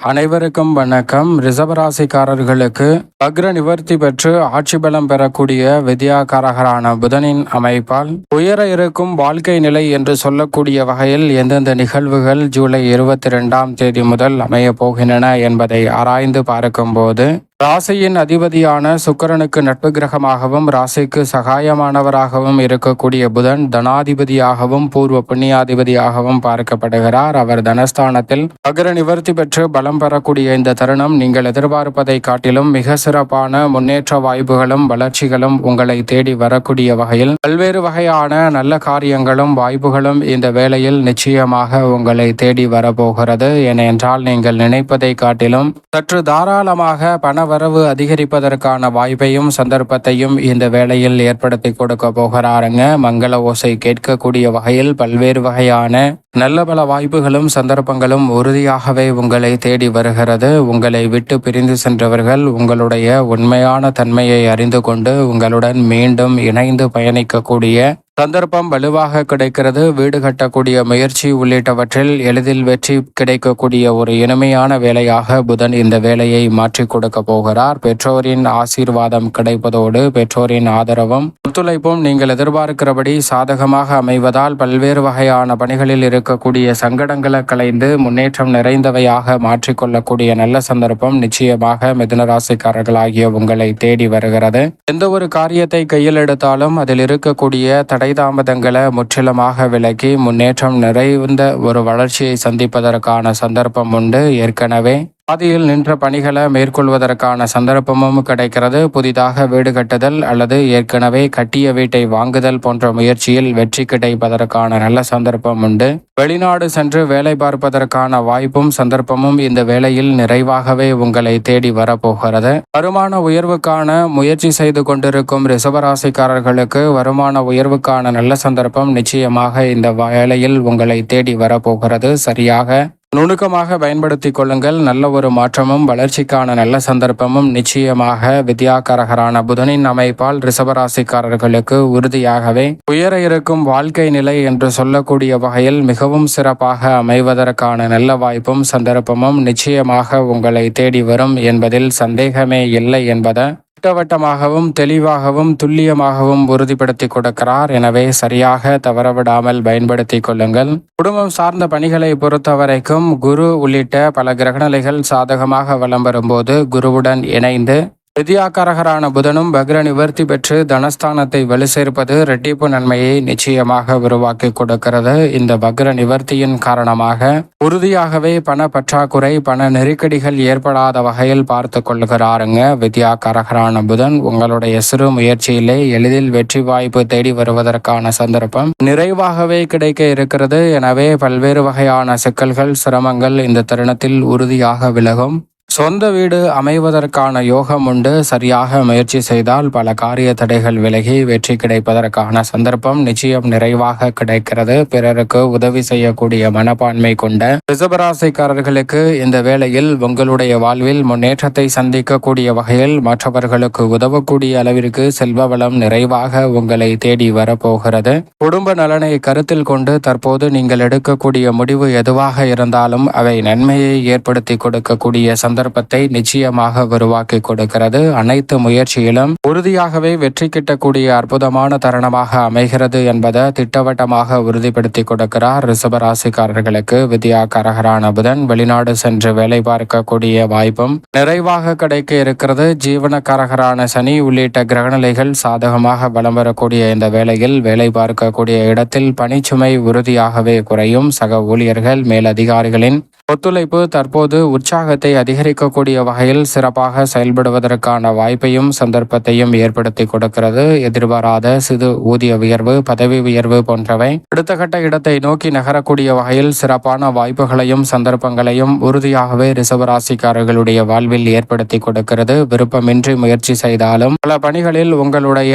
அனைவருக்கும் வணக்கம். ரிசவராசிக்காரர்களுக்கு வக்ர நிவர்த்தி பெற்று ஆட்சி பலம் பெறக்கூடிய வித்யாகாரகரான புதனின் அமைப்பால் உயர இருக்கும் வாழ்க்கை நிலை என்று சொல்லக்கூடிய வகையில் எந்தெந்த நிகழ்வுகள் ஜூலை இருபத்தி ரெண்டாம் தேதி முதல் அமையப் போகின்றன என்பதை ஆராய்ந்து பார்க்கும்போது ராசியின் அதிபதியான சுக்கரனுக்கு நட்பு கிரகமாகவும் ராசிக்கு சகாயமானவராகவும் இருக்கக்கூடிய புதன் தனாதிபதியாகவும் பூர்வ புண்ணியாதிபதியாகவும் பார்க்கப்படுகிறார். அவர் தனஸ்தானத்தில் அகர நிவர்த்தி பெற்று பலம் பெறக்கூடிய இந்த தருணம் நீங்கள் எதிர்பார்ப்பதை காட்டிலும் மிக சிறப்பான முன்னேற்ற வாய்ப்புகளும் வளர்ச்சிகளும் உங்களை தேடி வரக்கூடிய வகையில் பல்வேறு வகையான நல்ல காரியங்களும் வாய்ப்புகளும் இந்த வேளையில் நிச்சயமாக உங்களை தேடி வரப்போகிறது. ஏனென்றால் நீங்கள் நினைப்பதை காட்டிலும் சற்று தாராளமாக பண வரவு அதிகரிப்பதற்கான வாய்ப்பையும் சந்தர்ப்பத்தையும் இந்த வேளையில் ஏற்படுத்தி கொடுக்க போகிறாருங்க. மங்கள ஓசை கேட்கக்கூடிய வகையில் பல்வேறு வகையான நல்ல பல வாய்ப்புகளும் சந்தர்ப்பங்களும் உறுதியாகவே உங்களை தேடி வருகிறது. உங்களை விட்டு பிரிந்து சென்றவர்கள் உங்களுடைய உண்மையான தன்மையை அறிந்து கொண்டு உங்களுடன் மீண்டும் இணைந்து பயணிக்கக்கூடிய சந்தர்ப்பம் வலுவாக கிடைக்கிறது. வீடு கட்டக்கூடிய முயற்சி உள்ளிட்டவற்றில் எளிதில் வெற்றி கிடைக்கக்கூடிய ஒரு இனிமையான வேலையாக புதன் இந்த வேலையை மாற்றி கொடுக்க போகிறார். பெற்றோரின் ஆசீர்வாதம் கிடைப்பதோடு பெற்றோரின் ஆதரவும் ஒத்துழைப்பும் நீங்கள் எதிர்பார்க்கிறபடி சாதகமாக அமைவதால் பல்வேறு வகையான பணிகளில் இருக்கக்கூடிய சங்கடங்களை களைந்து முன்னேற்றம் நிறைந்தவையாக மாற்றிக்கொள்ளக்கூடிய நல்ல சந்தர்ப்பம் நிச்சயமாக மிதுனராசிக்காரர்களாகிய உங்களை தேடி வருகிறது. எந்த ஒரு காரியத்தை கையில் எடுத்தாலும் அதில் இருக்கக்கூடிய தடை தாமதங்களை முற்றிலுமாக விலக்கி முன்னேற்றம் நிறைந்த ஒரு வளர்ச்சியை சந்திப்பதற்கான சந்தர்ப்பம் உண்டு. ஏற்கனவே பாதியில் நின்ற பணிகளை மேற்கொள்வதற்கான சந்தர்ப்பமும் கிடைக்கிறது. புதிதாக வீடு கட்டுதல் அல்லது ஏற்கனவே கட்டிய வீட்டை வாங்குதல் போன்ற முயற்சியில் வெற்றி கிடைப்பதற்கான நல்ல சந்தர்ப்பம் உண்டு. வெளிநாடு சென்று வேலை பார்ப்பதற்கான வாய்ப்பும் சந்தர்ப்பமும் இந்த வேளையில் நிறைவாகவே உங்களை தேடி வரப்போகிறது. வருமான உயர்வுக்கான முயற்சி செய்து கொண்டிருக்கும் ரிசவராசிக்காரர்களுக்கு வருமான உயர்வுக்கான நல்ல சந்தர்ப்பம் நிச்சயமாக இந்த வேளையில் உங்களை தேடி வரப்போகிறது. சரியாக நுணுக்கமாக பயன்படுத்திக் கொள்ளுங்கள். நல்ல ஒரு மாற்றமும் வளர்ச்சிக்கான நல்ல சந்தர்ப்பமும் நிச்சயமாக வித்யாகரகரான புதனின் அமைப்பால் ரிசவராசிக்காரர்களுக்கு உறுதியாகவே. உயர இருக்கும் வாழ்க்கை நிலை என்று சொல்லக்கூடிய வகையில் மிகவும் சிறப்பாக அமைவதற்கான நல்ல வாய்ப்பும் சந்தர்ப்பமும் நிச்சயமாக உங்களை தேடி வரும் என்பதில் சந்தேகமே இல்லை என்பதை திட்டவட்டமாகவும் தெளிவாகவும் துல்லியமாகவும் உறுதிப்படுத்தி கொடுக்கிறார். எனவே சரியாக தவறவிடாமல் பயன்படுத்திக் கொள்ளுங்கள். குடும்பம் சார்ந்த பணிகளை பொறுத்தவரைக்கும் குரு உள்ளிட்ட பல கிரகநிலைகள் சாதகமாக வலம் வரும்போது குருவுடன் இணைந்து வித்யாக்காரகரான புதனும் பக்ர நிவர்த்தி பெற்று தனஸ்தானத்தை வலு சேர்ப்பது ரெட்டிப்பு நன்மையை நிச்சயமாக உருவாக்கி கொடுக்கிறது. இந்த பக்ர நிவர்த்தியின் காரணமாக உறுதியாகவே பண பற்றாக்குறை பண நெருக்கடிகள் ஏற்படாத வகையில் பார்த்து கொள்கிறாருங்க. வித்யாக்காரகரான புதன் உங்களுடைய சிறு முயற்சியிலே எளிதில் வெற்றி வாய்ப்பு தேடி வருவதற்கான சந்தர்ப்பம் நிறைவாகவே கிடைக்க இருக்கிறது. எனவே பல்வேறு வகையான சிக்கல்கள் சிரமங்கள் இந்த தருணத்தில் உறுதியாக விலகும். சொந்த வீடு அமைவதற்கான யோகம் உண்டு. சரியாக முயற்சி செய்தால் பல காரிய தடைகள் விலகி வெற்றி கிடைப்பதற்கான சந்தர்ப்பம் நிச்சயம் நிறைவாக கிடைக்கிறது. பிறருக்கு உதவி செய்யக்கூடிய மனப்பான்மை கொண்ட ரிசபராசிக்காரர்களுக்கு இந்த வேளையில் உங்களுடைய வாழ்வில் முன்னேற்றத்தை சந்திக்கக்கூடிய வகையில் மற்றவர்களுக்கு உதவக்கூடிய அளவிற்கு செல்வ வளம் நிறைவாக உங்களை தேடி வரப்போகிறது. குடும்ப நலனை கருத்தில் கொண்டு தற்போது நீங்கள் எடுக்கக்கூடிய முடிவு எதுவாக இருந்தாலும் அவை நன்மையை ஏற்படுத்தி கொடுக்கக்கூடிய சந்தர்ப்பத்தை நிச்சயமாக உருவாக்கி கொடுக்கிறது. அனைத்து முயற்சியிலும் உறுதியாகவே வெற்றி கிட்டக்கூடிய அற்புதமான தருணமாக அமைகிறது என்பதை திட்டவட்டமாக உறுதிப்படுத்தி கொடுக்கிறார். ரிசபராசிக்காரர்களுக்கு வித்யா கரகரான புதன். வெளிநாடு சென்று வேலை பார்க்கக்கூடிய வாய்ப்பும் நிறைவாக கிடைக்க இருக்கிறது. ஜீவன கரகரான சனி உள்ளிட்ட கிரகநிலைகள் சாதகமாக வலம் வரக்கூடிய இந்த வேளையில் வேலை பார்க்கக்கூடிய இடத்தில் பணிச்சுமை உறுதியாகவே குறையும். சக ஊழியர்கள் மேலதிகாரிகளின் ஒத்துழைப்பு தற்போது உற்சாகத்தை அதிகரி அதிகரிக்கக்கூடிய வகையில் சிறப்பாக செயல்படுவதற்கான வாய்ப்பையும் சந்தர்ப்பத்தையும் ஏற்படுத்தி கொடுக்கிறது. எதிர்பாராத சிறு ஊதிய உயர்வு பதவி உயர்வு போன்றவை. அடுத்த கட்ட இடத்தை நோக்கி நகரக்கூடிய வகையில் சிறப்பான வாய்ப்புகளையும் சந்தர்ப்பங்களையும் உறுதியாகவே ரிசவராசிக்காரர்களுடைய வாழ்வில் ஏற்படுத்தி கொடுக்கிறது. விருப்பமின்றி முயற்சி செய்தாலும் பல பணிகளில் உங்களுடைய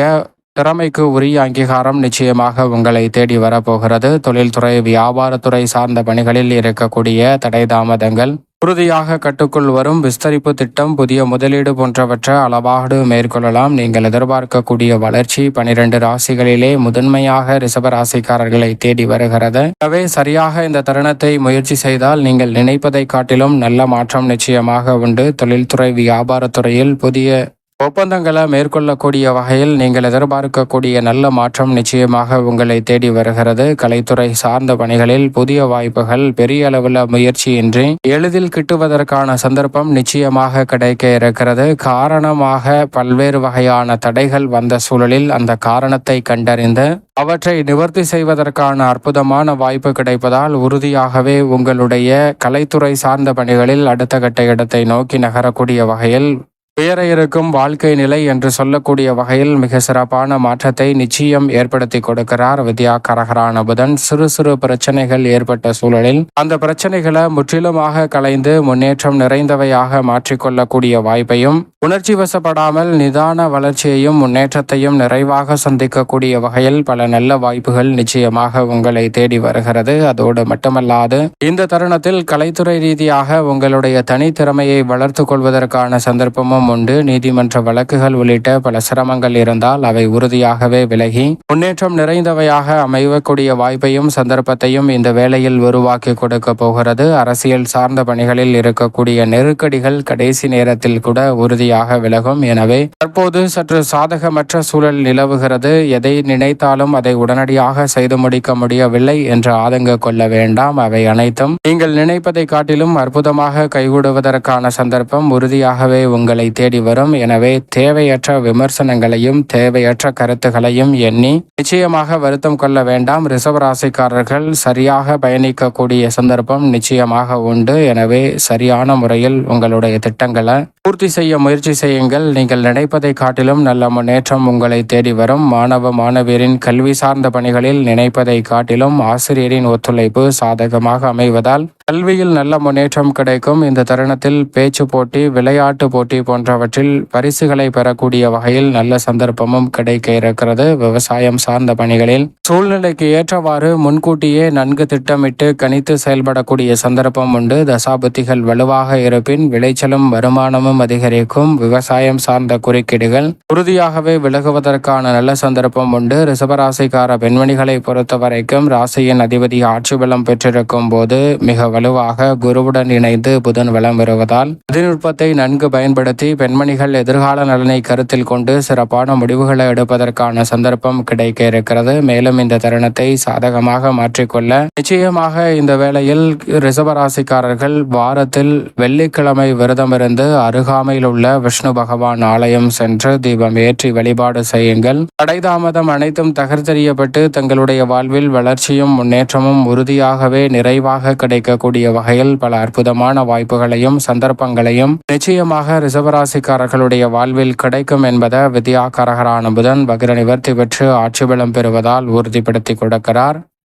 திறமைக்கு உரிய அங்கீகாரம் நிச்சயமாக உங்களை தேடி வரப்போகிறது. தொழில்துறை வியாபாரத்துறை சார்ந்த பணிகளில் இருக்கக்கூடிய தடை தாமதங்கள் உறுதியாக கட்டுக்குள் வரும் விஸ்தரிப்பு திட்டம் புதிய முதலீடு போன்றவற்றை அளவாடு மேற்கொள்ளலாம். நீங்கள் எதிர்பார்க்கக்கூடிய வளர்ச்சி பனிரெண்டு ராசிகளிலே முதன்மையாக ரிஷப ராசிக்காரர்களை தேடி வருகிறது. எனவே சரியாக இந்த தருணத்தை முயற்சி செய்தால் நீங்கள் நினைப்பதை காட்டிலும் நல்ல மாற்றம் நிச்சயமாக உண்டு. தொழில்துறை வியாபாரத்துறையில் புதிய ஒப்பந்தங்களை மேற்கொள்ளக்கூடிய வகையில் நீங்கள் எதிர்பார்க்கக்கூடிய நல்ல மாற்றம் நிச்சயமாக உங்களை தேடி வருகிறது. கலைத்துறை சார்ந்த பணிகளில் புதிய வாய்ப்புகள் பெரிய அளவில் முயற்சியின்றி எளிதில் கிட்டுவதற்கான சந்தர்ப்பம் நிச்சயமாக கிடைக்க இருக்கிறது. காரணமாக பல்வேறு வகையான தடைகள் வந்த சூழலில் அந்த காரணத்தை கண்டறிந்து அவற்றை நிவர்த்தி செய்வதற்கான அற்புதமான வாய்ப்பு கிடைப்பதால் உறுதியாகவே உங்களுடைய கலைத்துறை சார்ந்த பணிகளில் அடுத்த கட்ட இடத்தை நோக்கி நகரக்கூடிய வகையில் உயர இருக்கும் வாழ்க்கை நிலை என்று சொல்லக்கூடிய வகையில் மிக சிறப்பான மாற்றத்தை நிச்சயம் ஏற்படுத்தி கொடுக்கிறார் வித்யா கரகரான புதன். சிறு சிறு பிரச்சனைகள் ஏற்பட்ட சூழலில் அந்த பிரச்சனைகளை முற்றிலுமாக கலைந்து முன்னேற்றம் நிறைந்தவையாக மாற்றிக்கொள்ளக்கூடிய வாய்ப்பையும் உணர்ச்சி வசப்படாமல் நிதான வளர்ச்சியையும் முன்னேற்றத்தையும் நிறைவாக சந்திக்கக்கூடிய வகையில் பல நல்ல வாய்ப்புகள் நிச்சயமாக உங்களை தேடி வருகிறது. அதோடு மட்டுமல்லாது இந்த தருணத்தில் கலைத்துறை ரீதியாக உங்களுடைய தனித்திறமையை வளர்த்து கொள்வதற்கான சந்தர்ப்பமும் சிரமம் உண்டு. நீதிமன்ற வழக்குகள் உள்ளிட்ட பல சிரமங்கள் இருந்தால் அவை உறுதியாகவே விலகி முன்னேற்றம் நிறைந்தவையாக அமையக்கூடிய வாய்ப்பையும் சந்தர்ப்பத்தையும் இந்த வேளையில் உருவாக்கி கொடுக்க போகிறது. அரசியல் சார்ந்த பணிகளில் இருக்கக்கூடிய நெருக்கடிகள் கடைசி நேரத்தில் கூட உறுதியாக விலகும். எனவே தற்போது சற்று சாதகமற்ற சூழல் நிலவுகிறது. எதை நினைத்தாலும் அதை உடனடியாக செய்து முடிக்க முடியவில்லை என்று ஆதங்க கொள்ள வேண்டாம். அவை அனைத்தும் நீங்கள் நினைப்பதை காட்டிலும் அற்புதமாக கைகூடுவதற்கான சந்தர்ப்பம் உறுதியாகவே உங்களை தேடி வரும். எனவே தேவையற்ற விமர்சனங்களையும் தேவையற்ற கருத்துகளையும் எண்ணி நிச்சயமாக வருத்தம் கொள்ள வேண்டாம். ரிசவராசிக்காரர்கள் சரியாக பயணிக்கக்கூடிய சந்தர்ப்பம் நிச்சயமாக உண்டு. எனவே சரியான முறையில் உங்களுடைய திட்டங்களை பூர்த்தி செய்ய முயற்சி செய்யுங்கள். நீங்கள் நினைப்பதை காட்டிலும் நல்ல முன்னேற்றம் உங்களை தேடி வரும். மாணவ மாணவியரின் கல்வி சார்ந்த பணிகளில் நினைப்பதை காட்டிலும் ஆசிரியரின் ஒத்துழைப்பு சாதகமாக அமைவதால் கல்வியில் நல்ல முன்னேற்றம் கிடைக்கும். இந்த தருணத்தில் பேச்சு போட்டி விளையாட்டு போட்டி போன்றவற்றில் பரிசுகளை பெறக்கூடிய வகையில் நல்ல சந்தர்ப்பமும் கிடைக்க இருக்கிறது. விவசாயம் சார்ந்த பணிகளில் சூழ்நிலைக்கு ஏற்றவாறு முன்கூட்டியே நன்கு திட்டமிட்டு கணித்து செயல்படக்கூடிய சந்தர்ப்பம் உண்டு. தசாபுத்திகள் வலுவாக இருப்பின் விளைச்சலும் வருமானமும் அதிகரிக்கும். விவசாயம் சார்ந்த குறுக்கீடுகள் உறுதியாகவே விலகுவதற்கான நல்ல சந்தர்ப்பம் உண்டு. ரிசபராசிக்கார பெண்மணிகளை பொறுத்த வரைக்கும் ராசியின் அதிபதி ஆட்சி பலம் பெற்றிருக்கும் போது மிக வலுவாக குருவுடன் இணைந்து புதன் வளம் வருவதால் தொழில்நுட்பத்தை நன்கு பயன்படுத்தி பெண்மணிகள் எதிர்கால நலனை கருத்தில் கொண்டு சிறப்பான முடிவுகளை எடுப்பதற்கான சந்தர்ப்பம் கிடைக்க இருக்கிறது மேலும் இந்த தருணத்தை சாதகமாக மாற்றிக்கொள்ள நிச்சயமாக இந்த வேளையில் ரிசபராசிக்காரர்கள் வாரத்தில் வெள்ளிக்கிழமை விரதமிருந்து அருகாமையில் உள்ள விஷ்ணு பகவான் ஆலயம் சென்று தீபம் ஏற்றி வழிபாடு செய்யுங்கள். தடைதாமதம் அனைத்தும் தகர்த்தெறியப்பட்டு தங்களுடைய வாழ்வில் வளர்ச்சியும் முன்னேற்றமும் உறுதியாகவே நிறைவாக கிடைக்க கூடிய வகையில் பல அற்புதமான வாய்ப்புகளையும் சந்தர்ப்பங்களையும் நிச்சயமாக ரிசவராசிக்காரர்களுடைய வாழ்வில் கிடைக்கும் என்பதை வித்யாகாரகரான புதன் பகிர நிவர்த்தி பெற்று ஆட்சி பலம் பெறுவதால் உறுதிப்படுத்தி கொடுக்கிறார்.